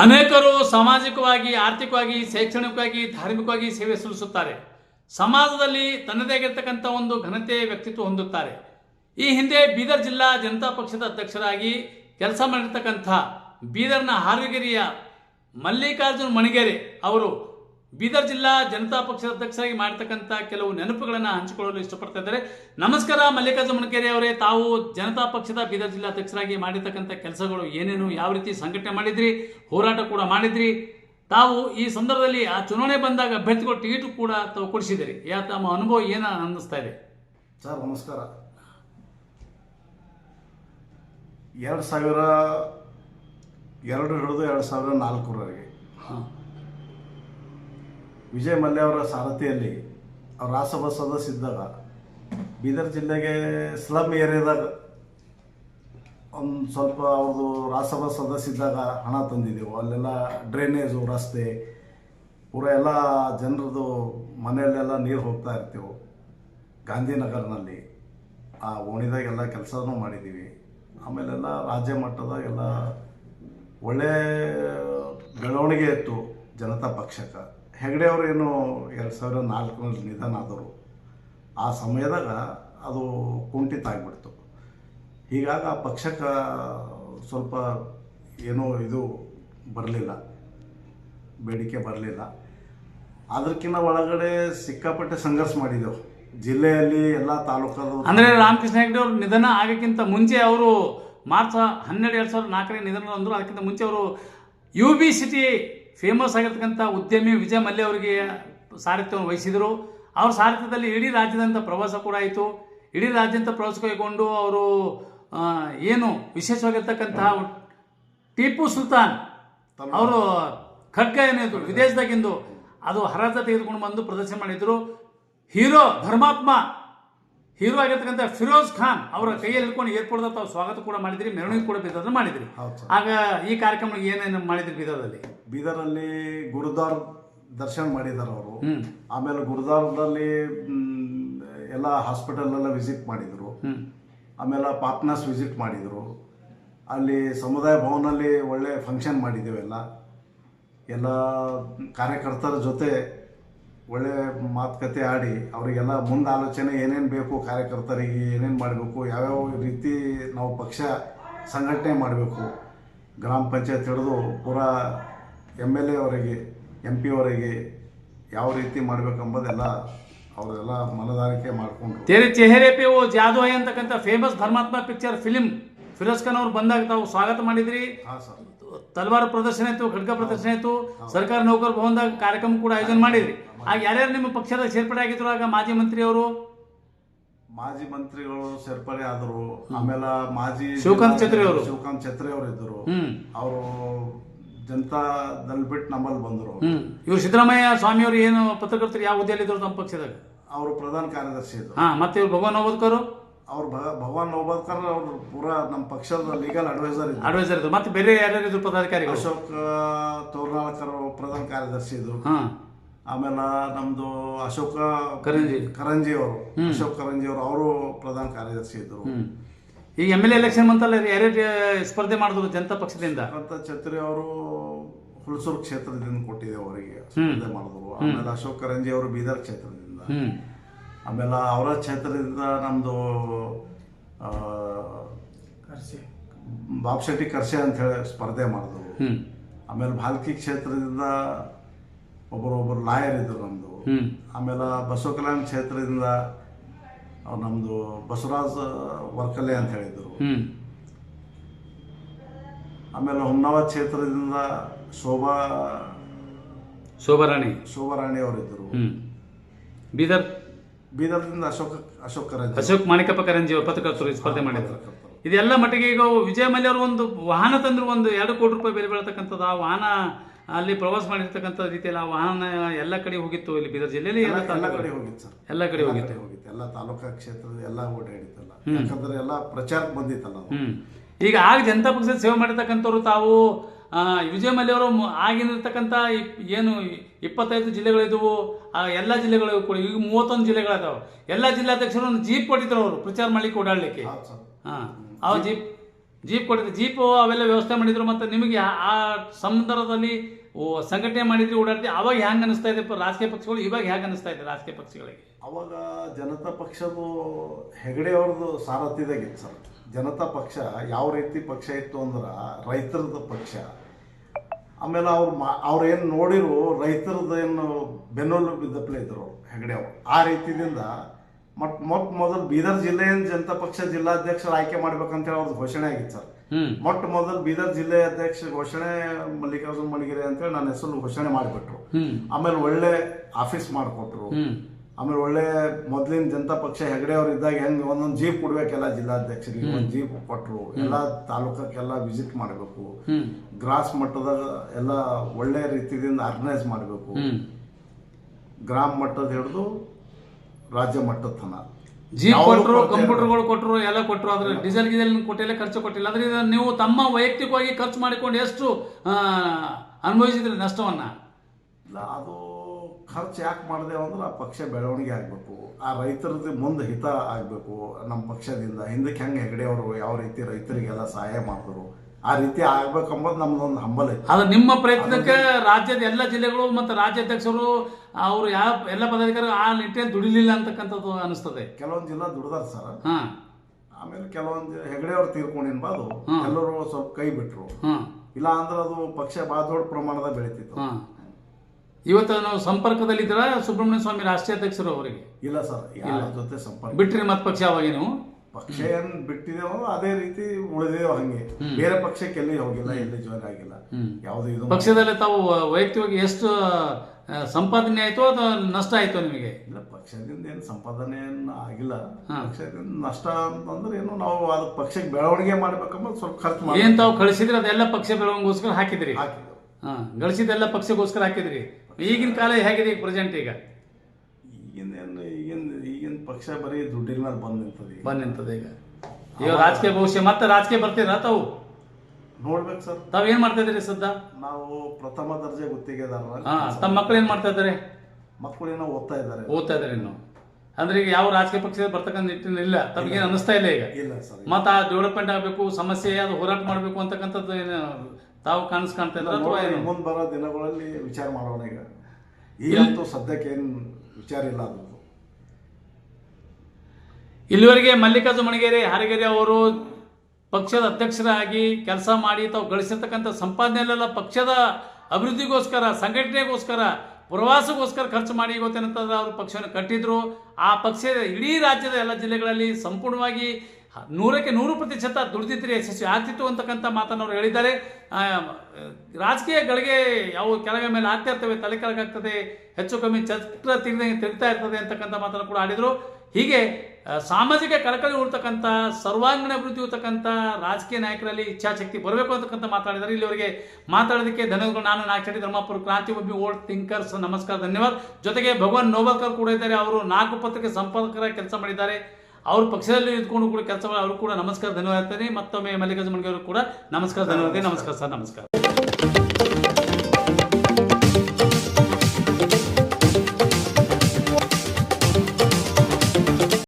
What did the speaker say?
ಅನೇಕರು ಸಾಮಾಜಿಕವಾಗಿ, ಆರ್ಥಿಕವಾಗಿ, ಶೈಕ್ಷಣಿಕವಾಗಿ, ಧಾರ್ಮಿಕವಾಗಿ ಸೇವೆ ಸಲ್ಲಿಸುತ್ತಾರೆ. ಸಮಾಜದಲ್ಲಿ ತನ್ನದೇ ಆಗಿರ್ತಕ್ಕಂಥ ಒಂದು ಘನತೆ ವ್ಯಕ್ತಿತ್ವ ಹೊಂದುತ್ತಾರೆ. ಈ ಹಿಂದೆ ಬೀದರ್ ಜಿಲ್ಲಾ ಜನತಾ ಪಕ್ಷದ ಅಧ್ಯಕ್ಷರಾಗಿ ಕೆಲಸ ಮಾಡಿರ್ತಕ್ಕಂಥ ಬೀದರ್ನ ಹಾರಗಿರಿಯ ಮಲ್ಲಿಕಾರ್ಜುನ್ ಮಣಿಗೇರಿ ಅವರು ಬೀದರ್ ಜಿಲ್ಲಾ ಜನತಾ ಪಕ್ಷದ ಅಧ್ಯಕ್ಷರಾಗಿ ಮಾಡ್ತಕ್ಕಂಥ ಕೆಲವು ನೆನಪುಗಳನ್ನು ಹಂಚಿಕೊಳ್ಳಲು ಇಷ್ಟಪಡ್ತಾ ಇದ್ದಾರೆ. ನಮಸ್ಕಾರ ಮಲ್ಲಿಕಾರ್ಜುನ ಮನಕೇರಿ ಅವರೇ. ತಾವು ಜನತಾ ಪಕ್ಷದ ಬೀದರ್ ಜಿಲ್ಲಾ ಅಧ್ಯಕ್ಷರಾಗಿ ಮಾಡಿರ್ತಕ್ಕಂಥ ಕೆಲಸಗಳು ಏನೇನು ಯಾವ ರೀತಿ ಸಂಘಟನೆ ಮಾಡಿದ್ರಿ ಹೋರಾಟ ಕೂಡ ಮಾಡಿದ್ರಿ. ತಾವು ಈ ಸಂದರ್ಭದಲ್ಲಿ ಆ ಚುನಾವಣೆ ಬಂದಾಗ ಅಭ್ಯರ್ಥಿಗಳು ಟಿಕೆಟ್ ಕೂಡ ತಾವು ಕೊಡಿಸಿದಿರಿ ಯಾ ತಮ್ಮ ಅನುಭವ ಏನ ಅನ್ನಿಸ್ತಾ ಇದೆ? ಸರ್ ನಮಸ್ಕಾರ. ಎರಡು ಸಾವಿರ ಎರಡು ಹಿಡಿದು ಎರಡು ಸಾವಿರ ನಾಲ್ಕರವರೆಗೆ ಹಾಂ. ವಿಜಯ್ ಮಲ್ಯ ಅವರ ಸಾರಥಿಯಲ್ಲಿ ಅವ್ರ ರಾಜ್ಯಸಭಾ ಸದಸ್ಯ ಇದ್ದಾಗ ಬೀದರ್ ಜಿಲ್ಲೆಗೆ ಸ್ಲಮ್ ಏರಿಯಾದಾಗ ಒಂದು ಸ್ವಲ್ಪ ಅವ್ರದ್ದು ರಾಜ್ಯಸಭಾ ಸದಸ್ಯ ಇದ್ದಾಗ ಹಣ ತಂದಿದ್ದೆವು. ಅಲ್ಲೆಲ್ಲ ಡ್ರೈನೇಜು ರಸ್ತೆ, ಪೂರ ಎಲ್ಲ ಜನರದು ಮನೆಯಲ್ಲೆಲ್ಲ ನೀರು ಹೋಗ್ತಾ ಇರ್ತೇವೆ. ಗಾಂಧಿನಗರ್ನಲ್ಲಿ ಆ ಓಣಿದಾಗೆಲ್ಲ ಕೆಲಸನೂ ಮಾಡಿದ್ದೀವಿ. ಆಮೇಲೆಲ್ಲ ರಾಜ್ಯ ಮಟ್ಟದಾಗೆಲ್ಲ ಒಳ್ಳೆ ಬೆಳವಣಿಗೆ ಇತ್ತು ಜನತಾ ಪಕ್ಷಕ್ಕೆ. ಹೆಗಡೆ ಅವರು ಏನು ಎರಡು ಸಾವಿರ ನಾಲ್ಕರಲ್ಲಿ ನಿಧನ ಆದರು ಆ ಸಮಯದಾಗ ಅದು ಕುಂಠಿತ ಆಗಿಬಿಡ್ತು. ಹೀಗಾಗಿ ಆ ಪಕ್ಷಕ್ಕೆ ಸ್ವಲ್ಪ ಏನೋ ಇದು ಬರಲಿಲ್ಲ. ಬೇಡಿಕೆ ಬರಲಿಲ್ಲ. ಅದಕ್ಕಿಂತ ಒಳಗಡೆ ಸಿಕ್ಕಾಪಟ್ಟೆ ಸಂಘರ್ಷ ಮಾಡಿದೆವು. ಜಿಲ್ಲೆಯಲ್ಲಿ ಎಲ್ಲ ತಾಲೂಕದು ಅಂದರೆ ರಾಮಕೃಷ್ಣ ಹೆಗ್ಡೆ ಅವರು ನಿಧನ ಆಗಕ್ಕಿಂತ ಮುಂಚೆ ಅವರು ಮಾರ್ಚ್ ಹನ್ನೆರಡು ಎರಡು ಸಾವಿರದ ನಾಲ್ಕನೇ ನಿಧನ ಅಂದರು ಅದಕ್ಕಿಂತ ಮುಂಚೆ ಅವರು ಯು ಬಿ ಸಿಟಿ ಫೇಮಸ್ ಆಗಿರ್ತಕ್ಕಂಥ ಉದ್ಯಮಿ ವಿಜಯ್ ಮಲ್ಯ ಅವರಿಗೆ ಸಾರಥ್ಯವನ್ನು ವಹಿಸಿದರು. ಅವ್ರ ಸಾರಥ್ಯದಲ್ಲಿ ಇಡೀ ರಾಜ್ಯದಂಥ ಪ್ರವಾಸ ಕೂಡ ಆಯಿತು. ಇಡೀ ರಾಜ್ಯದಂತ ಪ್ರವಾಸ ಕೈಗೊಂಡು ಅವರು ಏನು ವಿಶೇಷವಾಗಿರ್ತಕ್ಕಂತಹ ಟಿಪ್ಪು ಸುಲ್ತಾನ್ ಅವರು ಖಡ್ಗ ಏನಿದ್ರು ವಿದೇಶದಾಗಿಂದು ಅದು ಹರಾಜ ತೆಗೆದುಕೊಂಡು ಬಂದು ಪ್ರದರ್ಶನ ಮಾಡಿದ್ರು. ಹೀರೋ ಧರ್ಮಾತ್ಮ ಹೀರೋ ಆಗಿರ್ತಕ್ಕಂಥ ಫಿರೋಜ್ ಖಾನ್ ಅವರ ಕೈಯಲ್ಲಿ ಹಿಡ್ಕೊಂಡು ಏರ್ಪೋರ್ಟ್ ತಾವು ಸ್ವಾಗತ ಕೂಡ ಮಾಡಿದ್ರಿ ಮೆರವಣಿಗೆ ಕೂಡ ಬೀದರ್ದಲ್ಲಿ ಮಾಡಿದ್ರಿ. ಆಗ ಈ ಕಾರ್ಯಕ್ರಮ ಏನೇನು ಮಾಡಿದ್ರಿ ಬೀದರ್ದಲ್ಲಿ ಬೀದರಲ್ಲಿ ಗುರುದ್ವಾರ ದರ್ಶನ ಮಾಡಿದ್ದಾರೆ ಅವರು. ಆಮೇಲೆ ಗುರುದ್ವಾರದಲ್ಲಿ ಎಲ್ಲ ಹಾಸ್ಪಿಟಲೆಲ್ಲ ವಿಸಿಟ್ ಮಾಡಿದರು. ಆಮೇಲೆ ಪಾಪ್ನಾಸ್ ವಿಸಿಟ್ ಮಾಡಿದರು. ಅಲ್ಲಿ ಸಮುದಾಯ ಭವನಲ್ಲಿ ಒಳ್ಳೆ ಫಂಕ್ಷನ್ ಮಾಡಿದ್ದೇವೆಲ್ಲ ಎಲ್ಲ ಕಾರ್ಯಕರ್ತರ ಜೊತೆ ಒಳ್ಳೆ ಮಾತುಕತೆ ಆಡಿ ಅವರಿಗೆಲ್ಲ ಮುಂದೆ ಆಲೋಚನೆ ಏನೇನು ಬೇಕು ಕಾರ್ಯಕರ್ತರಿಗೆ ಏನೇನು ಮಾಡಬೇಕು ಯಾವ್ಯಾವ ರೀತಿ ನಾವು ಪಕ್ಷ ಸಂಘಟನೆ ಮಾಡಬೇಕು. ಗ್ರಾಮ ಪಂಚಾಯತ್ ಹಿಡಿದು ಪೂರಾ ಎಂ ಎಲ್ ಎವರೆಗೆ ಅವರಿಗೆ ಎಂ ಪಿ ಅವರಿಗೆ ಯಾವ ರೀತಿ ಮಾಡಬೇಕೆಂಬುದೆಲ್ಲ ಅವರೆಲ್ಲ ಮನದಾರಿಕೆ ಮಾಡಿಕೊಂಡು. ತೇರೆ ಚೆಹರೆ ಪಿ ಓ ಜಾದು ಅಂತಕ್ಕಂಥ famous Dharmatma picture film Feroz Khan ಅವ್ರು ಬಂದಾಗ ತಾವು ಸ್ವಾಗತ ಮಾಡಿದ್ರಿ. ಹಾಂ ಸರ್. ತಲವಾರು ಪ್ರದರ್ಶನ ಆಯಿತು ಖಡ್ಗ ಪ್ರದರ್ಶನ ಆಯಿತು ಸರ್ಕಾರಿ ನೌಕರ ಭವನದಾಗ ಕಾರ್ಯಕ್ರಮ ಕೂಡ ಆಯೋಜನೆ ಮಾಡಿದ್ರಿ. ಆಗ ಯಾರ್ಯಾರು ನಿಮ್ಮ ಪಕ್ಷದ ಸೇರ್ಪಡೆ ಆಗಿದ್ರು ಆಗ ಮಾಜಿ ಮಂತ್ರಿಯವರು ಮಾಜಿ ಮಂತ್ರಿಗಳು ಸೇರ್ಪಡೆ ಆದರು ಆಮೇಲೆ ಮಾಜಿ ಶಿವಕಾಂತ್ ಛತ್ರಿ ಅವರು. ಶಿವಕಾಂತ್ ಛತ್ರಿ ಅವರು ಇದ್ದರು ಅವರು ಜನತಾ ದಲ್ ಬಿಟ್ಟು ನಮ್ಮಲ್ಲಿ ಬಂದರು. ಇವರು ಸಿದ್ದರಾಮಯ್ಯ ಸ್ವಾಮಿ ಅವರು ಏನು ಪತ್ರಕರ್ತರು ಯಾವ ಹುದ್ದೆಯಲ್ಲಿ ಇದ್ರು ನಮ್ಮ ಪಕ್ಷದಾಗ? ಅವರು ಪ್ರಧಾನ ಕಾರ್ಯದರ್ಶಿ ಇದ್ದರು ಹಾ ಮತ್ತೆ ಇವ್ರು ಭಗವಾನ್ ಹೋಗೋದ್ಕರು ಅವ್ರು ಭಗ- ಭಗವಾನ್ ನೋಬದ್ಕರ್ ಅವರು ಪೂರಾ ನಮ್ಮ ಪಕ್ಷದ ಲೀಗಲ್ ಅಡ್ವೈಸರ್ ಇದ್ದರು ಅಡ್ವೈಸರ್ ಇದ್ರು. ಮತ್ತೆ ಬೇರೆ ಯಾರ್ಯಾರು ಇದ್ರು ಪದಾಧಿಕಾರಿ ಅಶೋಕ್ ತೋರ್ನಾಳ್ಕರ್ ಪ್ರಧಾನ ಕಾರ್ಯದರ್ಶಿ ಇದ್ರು. ಹಾ. ಆಮೇಲೆ ನಮ್ದು ಅಶೋಕ ಕರಂಜಿ. ಕರಂಜಿ ಅವರು. ಅಶೋಕ್ ಕರಂಜಿ ಅವರು ಅವರು ಪ್ರಧಾನ ಕಾರ್ಯದರ್ಶಿ ಇದ್ದರು ಈಗ ಎಂ ಎಲ್ ಎಲೆಕ್ಷನ್ ಬಂತಲ್ಲ ಯಾರ್ಯಾರು ಸ್ಪರ್ಧೆ ಮಾಡಿದ್ರು ಜನತಾ ಪಕ್ಷದಿಂದ? ಅಂತ ಛತ್ರಿ ಅವರು ಹುಣಸೂರು ಕ್ಷೇತ್ರದಿಂದ ಕೊಟ್ಟಿದೆ ಅವರಿಗೆ ಸ್ಪರ್ಧೆ ಮಾಡಿದ್ರು. ಆಮೇಲೆ ಅಶೋಕ್ ಕರಂಜಿ ಅವರು ಬೀದರ್ ಕ್ಷೇತ್ರದಿಂದ. ಆಮೇಲೆ ಅವರ ಕ್ಷೇತ್ರದಿಂದ ನಮ್ಮದು ಬಾಪ್ಶೆಟ್ಟಿ ಕರ್ಸೆ. ಅಂತ ಹೇಳಿ ಸ್ಪರ್ಧೆ ಮಾಡಿದ್ರು. ಹ್ಮ್. ಆಮೇಲೆ ಭಾಲ್ಕಿ ಕ್ಷೇತ್ರದಿಂದ ಒಬ್ಬರೊಬ್ಬರು ಒಬ್ಬರು ಲಾಯರ್ ಇದ್ರು ನಮ್ಮದು ಹ್ಮ್. ಆಮೇಲೆ ಬಸವ ಕಲ್ಯಾಣ ಕ್ಷೇತ್ರದಿಂದ ಅವ್ರು ನಮ್ಮದು ಬಸವರಾಜ್ ವರ್ಕಲೆ ಅಂತ ಹೇಳಿದ್ರು. ಹ್ಮ್. ಆಮೇಲೆ ಹೊನ್ನಾವ ಕ್ಷೇತ್ರದಿಂದ ಶೋಭಾ ಶೋಭಾರಾಣಿ ಶೋಭಾರಾಣಿ ಅವರಿದ್ದರು ಹ್ಮ್. ಬೀದರ್? ಬೀದರ್ದಿಂದ ಅಶೋಕ ಅಶೋಕ್ ಕರಂಜಿ ಅಶೋಕ್ ಮಾಣಿಕಪ್ಪ ಕರಂಜಿ ಅವರು ಪತ್ರಕರ್ತರು ಸ್ಪರ್ಧೆ ಮಾಡಿದ್ರು ಇದೆಲ್ಲ ಮಟ್ಟಿಗೆ ಈಗ ವಿಜಯ ಮಲ್ಯ ಅವರು ಒಂದು ವಾಹನ ತಂದ್ರು ಒಂದು ಎರಡು ಕೋಟಿ ರೂಪಾಯಿ ಬೆಲೆ ಬೀಳತಕ್ಕಂಥದ್ದು. ಆ ವಾಹನ ಅಲ್ಲಿ ಪ್ರವಾಸ ಮಾಡಿರ್ತಕ್ಕಂಥ ರೀತಿಯಲ್ಲಿ ಆ ವಾಹನ ಎಲ್ಲ ಕಡೆ ಹೋಗಿತ್ತು ಇಲ್ಲಿ ಬೀದರ್ ಜಿಲ್ಲೆಯಲ್ಲಿ ಎಲ್ಲ ಎಲ್ಲ ಕಡೆ ಹೋಗಿತ್ತು ಸರ್. ಎಲ್ಲ ಕಡೆ ಹೋಗಿತ್ತು. ಹೋಗಿತ್ತು. ಎಲ್ಲ ತಾಲೂಕಾ ಕ್ಷೇತ್ರದ ಎಲ್ಲ ಓಡಾಡಿತ್ತಲ್ಲ. ಯಾಕಂದ್ರೆ ಎಲ್ಲ ಪ್ರಚಾರಕ್ಕೆ ಬಂದಿತ್ತಲ್ಲ ಅದು. ಹ್ಮ್. ಈಗ ಆಗ ಜನತಾ ಪಕ್ಷದ ಸೇವೆ ಮಾಡಿರ್ತಕ್ಕಂಥವ್ರು ತಾವು ವಿಜಯ ಮಲ್ಯ ಅವರು ಮ- ಆಗಿನಿರ್ತಕ್ಕಂಥ ಏನು ಇಪ್ಪತ್ತೈದು ಜಿಲ್ಲೆಗಳಿದ್ದವು ಆ ಎಲ್ಲ ಜಿಲ್ಲೆಗಳು ಕೂಡ ಈಗ ಮೂವತ್ತೊಂದು ಜಿಲ್ಲೆಗಳಾದವು. ಎಲ್ಲ ಜಿಲ್ಲಾಧ್ಯಕ್ಷರು ಒಂದು ಜೀಪ್ ಕೊಟ್ಟಿದ್ರು ಅವರು ಪ್ರಚಾರ ಮಾಡಲಿಕ್ಕೆ ಓಡಾಡಲಿಕ್ಕೆ. ಹಾ ಅವ ಜೀಪ್ ಜೀಪ್ ಕೊಟ್ಟಿದ್ರು. ಜೀಪ್ ಅವೆಲ್ಲ ವ್ಯವಸ್ಥೆ ಮಾಡಿದ್ರು ಮತ್ತು ನಿಮಗೆ ಆ- ಆ ಸಂದರ್ಭದಲ್ಲಿ ಓ ಸಂಘಟನೆ ಮಾಡಿದ್ರಿ ಓಡಾಡ್ತಿ ಅವಾಗ ಹ್ಯಾಂಗೆ ಅನಿಸ್ತಾ ಇದೆ ರಾಜಕೀಯ ಪಕ್ಷಗಳು ಇವಾಗ ಹ್ಯಾಂಗ ಅನಿಸ್ತಾ ಇದೆ ರಾಜಕೀಯ ಪಕ್ಷಗಳಿಗೆ? ಅವಾಗ ಜನತಾ ಪಕ್ಷದ ಹೆಗಡೆ ಅವ್ರದ್ದು ಸಾರಥ್ಯದಾಗಿತ್ತು ಸರ್. ಜನತಾ ಪಕ್ಷ ಯಾವ ರೀತಿ ಪಕ್ಷ ಇತ್ತು ಅಂದ್ರೆ ರೈತರದ ಪಕ್ಷ ಆಮೇಲೆ ಅವ್ರು ಮಾ ಅವ್ರು ಏನು ನೋಡಿರು ರೈತರದ ಏನು ಬೆನ್ನೆಲು ಬಿದ್ದಪ್ಲೆ ಇದ್ರು ಹೆಗಡೆ ಅವರು. ಆ ರೀತಿಯಿಂದ ಮತ್ ಮೊಟ್ಟ ಮೊದಲು ಬೀದರ್ ಜಿಲ್ಲೆಯಿಂದ ಜನತಾ ಪಕ್ಷ ಜಿಲ್ಲಾಧ್ಯಕ್ಷರು ಆಯ್ಕೆ ಮಾಡ್ಬೇಕಂತೇಳಿ ಅವ್ರದ್ದು ಘೋಷಣೆ ಆಗಿತ್ತು ಸರ್. ಮೊಟ್ಟ ಮೊದಲು ಬೀದರ್ ಜಿಲ್ಲೆ ಅಧ್ಯಕ್ಷ ಘೋಷಣೆ ಮಲ್ಲಿಕಾರ್ಜುನ್ ಮಣಿಗಿರಿ ಅಂತೇಳಿ ನನ್ನ ಹೆಸರು ಘೋಷಣೆ ಮಾಡಿಬಿಟ್ರು. ಆಮೇಲೆ ಒಳ್ಳೆ ಆಫೀಸ್ ಮಾಡಿಕೊಟ್ರು. ಆಮೇಲೆ ಒಳ್ಳೆ ಮೊದಲಿನ ಜನತಾ ಪಕ್ಷ ಹೆಗಡೆ ಅವ್ರು ಇದ್ದಾಗ ಹೆಂಗೆ ಒಂದೊಂದು ಜೀಪ್ ಕೊಡ್ಬೇಕೆಲ್ಲ ಜಿಲ್ಲಾಧ್ಯಕ್ಷರಿಗೆ ಒಂದು ಜೀಪ್ ಕೊಟ್ಟರು ಎಲ್ಲ ತಾಲೂಕಕ್ಕೆಲ್ಲ ವಿಸಿಟ್ ಮಾಡಬೇಕು. ಗ್ರಾಸ್ ಮಟ್ಟದ ಎಲ್ಲ ಒಳ್ಳೆ ರೀತಿಯಿಂದ ಆರ್ಗನೈಸ್ ಮಾಡಬೇಕು. ಗ್ರಾಮ ಮಟ್ಟದ ಹಿಡಿದು ರಾಜ್ಯ ಮಟ್ಟದ ತನ. ಜೀಪ್ ಕೊಟ್ಟರು ಕಂಪ್ಯೂಟರ್ಗಳು ಕೊಟ್ಟರು ಎಲ್ಲ ಕೊಟ್ಟರು ಅದ್ರ ಡೀಸೆಲ್ ಗೀಸೆಲ್ ಕೊಟ್ಟಿಲ್ಲ ಖರ್ಚು ಕೊಟ್ಟಿಲ್ಲ. ಇದು ನೀವು ತಮ್ಮ ವೈಯಕ್ತಿಕವಾಗಿ ಖರ್ಚು ಮಾಡಿಕೊಂಡು ಎಷ್ಟು ಅನುಭವಿಸಿದ್ರಿ ನಷ್ಟವನ್ನ? ಇಲ್ಲ ಅದು ಖರ್ಚು ಯಾಕೆ ಮಾಡಿದೆ ಅಂದ್ರೆ ಆ ಪಕ್ಷ ಬೆಳವಣಿಗೆ ಆಗಬೇಕು. ಆ ರೈತರದ್ದು ಮುಂದೆ ಹಿತ ಆಗಬೇಕು. ನಮ್ಮ ಪಕ್ಷದಿಂದ ಹಿಂದಕ್ಕೆ ಹೆಂಗೆ ಹೆಗಡೆ ಅವರು ಯಾವ ರೀತಿ ರೈತರಿಗೆಲ್ಲ ಸಹಾಯ ಮಾಡಿದ್ರು. ಆ ರೀತಿ ಆಗ್ಬೇಕಂಬುದು ನಮ್ದೊಂದು ಹಂಬಲ ಅದು ನಿಮ್ಮ ಪ್ರಯತ್ನಕ್ಕೆ ರಾಜ್ಯದ ಎಲ್ಲ ಜಿಲ್ಲೆಗಳು ಮತ್ತು ರಾಜ್ಯಾಧ್ಯಕ್ಷರು ಅವರು ಯಾವ ಎಲ್ಲ ಪದಾಧಿಕಾರಿ ಆ ನಿಟ್ಟಿನಲ್ಲಿ ದುಡಿಲಿಲ್ಲ ಅಂತಕ್ಕಂಥದ್ದು ಅನಿಸ್ತದೆ ಕೆಲವೊಂದು ಜಿಲ್ಲಾ ದುಡ್ದಾರ ಸರ್. ಹಾ. ಆಮೇಲೆ ಕೆಲವೊಂದು ಹೆಗಡೆ ಅವ್ರು ತೀರ್ಕೊಂಡಿನ ಬಾದು ಎಲ್ಲರೂ ಸ್ವಲ್ಪ ಕೈ ಬಿಟ್ರು. ಹಾ. ಇಲ್ಲ ಅಂದ್ರೆ ಅದು ಪಕ್ಷ ಬಾ ದೊಡ್ಡ ಪ್ರಮಾಣದಾಗ ಬೆಳೀತಿತ್ತು. ಹಾ. ಇವತ್ತು ನಾವು ಸಂಪರ್ಕದಲ್ಲಿದ್ದೀರಾ? ಸುಬ್ರಹ್ಮಣ್ಯ ಸ್ವಾಮಿ ರಾಷ್ಟ್ರೀಯ ಅಧ್ಯಕ್ಷರು ಅವರಿಗೆ? ಇಲ್ಲ ಸರ್ ಇಲ್ಲ. ಜೊತೆ ಸಂಪರ್ಕ ಬಿಟ್ರಿ ಮತ್ ಪಕ್ಷ ಅವಾಗ ನೀವು? ಪಕ್ಷ ಏನ್ ಬಿಟ್ಟಿದೇವೋ ಅದೇ ರೀತಿ ಉಳಿದೇವೋ ಹಂಗೆ. ಬೇರೆ ಪಕ್ಷಕ್ಕೆ ಎಲ್ಲಿ ಹೋಗಿಲ್ಲ ಎಲ್ಲಿ ಜಾಯ್ನ್ ಆಗಿಲ್ಲ. ಯಾವುದೇ ಇದು ಪಕ್ಷದಲ್ಲಿ ತಾವು ವೈಯಕ್ತಿಕವಾಗಿ ಎಷ್ಟು ಸಂಪಾದನೆ ಆಯ್ತು ಅಥವಾ ನಷ್ಟ ಆಯ್ತು ನಿಮಗೆ? ಇಲ್ಲ ಪಕ್ಷದಿಂದ ಏನು ಸಂಪಾದನೆ ಏನು ಆಗಿಲ್ಲ. ಪಕ್ಷದಿಂದ ನಷ್ಟ ಅಂತಂದ್ರೆ ಏನು ನಾವು ಅದು ಪಕ್ಷಕ್ಕೆ ಬೆಳವಣಿಗೆ ಮಾಡ್ಬೇಕಂಬ ಸ್ವಲ್ಪ ಖರ್ಚು ಮಾಡಿ ಏನ್ ತಾವು ಕಳಿಸಿದ್ರೆ ಅದೆಲ್ಲ ಪಕ್ಷ ಬೆಳವಣಿಗೋಸ್ಕರ ಹಾಕಿದ್ರಿ? ಹಾಕಿದ್ರು ಹಾ ಗಳಿಸಿದ್ದೆಲ್ಲ ಪಕ್ಷಕ್ಕೋಸ್ಕರ ಹಾಕಿದ್ರಿ? ಈಗಿನ ಕಾಲ ಹೇಗಿದೆ ಈಗ ಪ್ರೆಸೆಂಟ್ ಈಗ? ಈಗಿನ ಏನು ಈಗಿನ ಈಗಿನ ಪಕ್ಷ ಬರೀ ದುಡ್ಡಿನ ಮೇಲೆ ಬಂದು ನಿಂತದೆ ಈಗ. ಬಂದ್ ನಿಂತದೆ ಈಗ. ಈಗ ರಾಜಕೀಯ ಭವಿಷ್ಯ ಮತ್ತೆ ರಾಜಕೀಯ ಬರ್ತೀರಾ ತಾವು? ನೋಡ್ಬೇಕು ಸರ್. ತಾವು ಏನ್ ಮಾಡ್ತಾ ಇದ್ದೀರಿ ಸದ್ದ? ನಾವು ಪ್ರಥಮ ದರ್ಜೆ ಗುತ್ತಿಗೆದಾರರ ಹಾ ತಮ್ಮ ಮಕ್ಕಳು ಏನ್ ಮಾಡ್ತಾ ಇದ್ದಾರೆ? ಏನೋ ಓದ್ತಾ ಇದ್ದಾರೆ. ಓದ್ತಾ ಇದ್ದಾರೆ ಇನ್ನು. ಅಂದ್ರೆ ಈಗ ಯಾವ ರಾಜಕೀಯ ಪಕ್ಷದ ಬರ್ತಕ್ಕಂಥ ನಿಟ್ಟಿನ ಇಲ್ಲ. ತಮಗೇನು ಅನಿಸ್ತಾ ಇಲ್ಲ ಈಗ? ಇಲ್ಲ ಸರ್ ಮತ್ತೆ ಆ ಡೆವಲಪ್ಮೆಂಟ್ ಆಗಬೇಕು ಸಮಸ್ಯೆ ಅದು ಹೋರಾಟ ಮಾಡಬೇಕು ಅಂತಕ್ಕಂಥದ್ದು ಏನು ತಾವು ಕನಸು ಕಾಣ್ತಾ ಇದ್ರೆ ಅಥವಾ ಏನು? ಮುಂದೆ ಬರೋ ದಿನಗಳಲ್ಲಿ ವಿಚಾರ ಮಾಡೋಣ ಈಗ. ಈಗಂತೂ ಸದ್ಯಕ್ಕೆ ಏನು ವಿಚಾರ ಇಲ್ಲ ಅದು. ಇಲ್ಲಿವರೆಗೆ ಮಲ್ಲಿಕಾರ್ಜುನ ಮಣಗೇರಿ ಹರಗೇರಿ ಅವರು ಪಕ್ಷದ ಅಧ್ಯಕ್ಷರಾಗಿ ಕೆಲಸ ಮಾಡಿ ತಾವು ಗಳಿಸಿರ್ತಕ್ಕಂಥ ಸಂಪಾದನೆಯಲ್ಲೆಲ್ಲ ಪಕ್ಷದ ಅಭಿವೃದ್ಧಿಗೋಸ್ಕರ ಸಂಘಟನೆಗೋಸ್ಕರ ಪ್ರವಾಸಗೋಸ್ಕರ ಖರ್ಚು ಮಾಡಿ ಗೊತ್ತೇನಂತಂದ್ರೆ ಅವರು ಪಕ್ಷವನ್ನು ಕಟ್ಟಿದ್ರು. ಆ ಪಕ್ಷದ ಇಡೀ ರಾಜ್ಯದ ಎಲ್ಲ ಜಿಲ್ಲೆಗಳಲ್ಲಿ ಸಂಪೂರ್ಣವಾಗಿ ನೂರಕ್ಕೆ ನೂರು ಪ್ರತಿಶತ ದುಡಿದಿದ್ರೆ ಯಶಸ್ವಿ ಆಗ್ತಿತ್ತು ಅಂತಕ್ಕಂಥ ಮಾತನ್ನು ಅವರು ಹೇಳಿದ್ದಾರೆ. ರಾಜಕೀಯ ಗಳಿಗೆ ಯಾವ ಕೆಳಗೆ ಮೇಲೆ ಆಗ್ತಾ ಇರ್ತವೆ ತಲೆ ಕೆಳಗಾಗ್ತದೆ, ಹೆಚ್ಚು ಕಮ್ಮಿ ಚಕ್ರ ತಿರುಗಿ ತಿರುಗ್ತಾ ಇರ್ತದೆ ಅಂತಕ್ಕಂಥ ಮಾತನ್ನು ಕೂಡ ಆಡಿದರು. ಹೀಗೆ ಸಾಮಾಜಿಕ ಕಳಕಳಿ ಉಳ್ತಕ್ಕಂಥ, ಸರ್ವಾಂಗೀಣ ಅಭಿವೃದ್ಧಿ ಇರ್ತಕ್ಕಂಥ ರಾಜಕೀಯ ನಾಯಕರಲ್ಲಿ ಇಚ್ಛಾಶಕ್ತಿ ಬರಬೇಕು ಅಂತಕ್ಕಂಥ ಮಾತಾಡಿದ್ದಾರೆ ಇಲ್ಲಿವರೆಗೆ ಮಾತಾಡೋದಕ್ಕೆ ಧನ್ಯವಾದಗಳು. ನಾನು ನಾಗಚಡಿ ಧರ್ಮಪುರ ಕ್ರಾಂತಿ ಒಬ್ಬಿ ಓಲ್ಡ್ ಥಿಂಕರ್ಸ್ ನಮಸ್ಕಾರ, ಧನ್ಯವಾದ. ಜೊತೆಗೆ ಭಗವಾನ್ ನೋಬಲ್ಕರ್ ಕೂಡ ಇದ್ದಾರೆ. ಅವರು ನಾಲ್ಕು ಪತ್ರಿಕೆ ಸಂಪಾದಕರಾಗಿ ಕೆಲಸ ಮಾಡಿದ್ದಾರೆ. ಅವ್ರ ಪಕ್ಷದಲ್ಲಿ ಇದ್ಕೊಂಡು ಕೂಡ ಕೆಲಸ ಮಾಡಿ ಅವರು ಕೂಡ ನಮಸ್ಕಾರ, ಧನ್ಯವಾದ ಮತ್ತೊಮ್ಮೆ ಮಲ್ಲಿಕಾರ್ಜುನ ಮಣಿಗೆ ಅವರು ಕೂಡ ನಮಸ್ಕಾರ, ಧನ್ಯವಾದ ನಮಸ್ಕಾರ ಸರ್, ನಮಸ್ಕಾರ.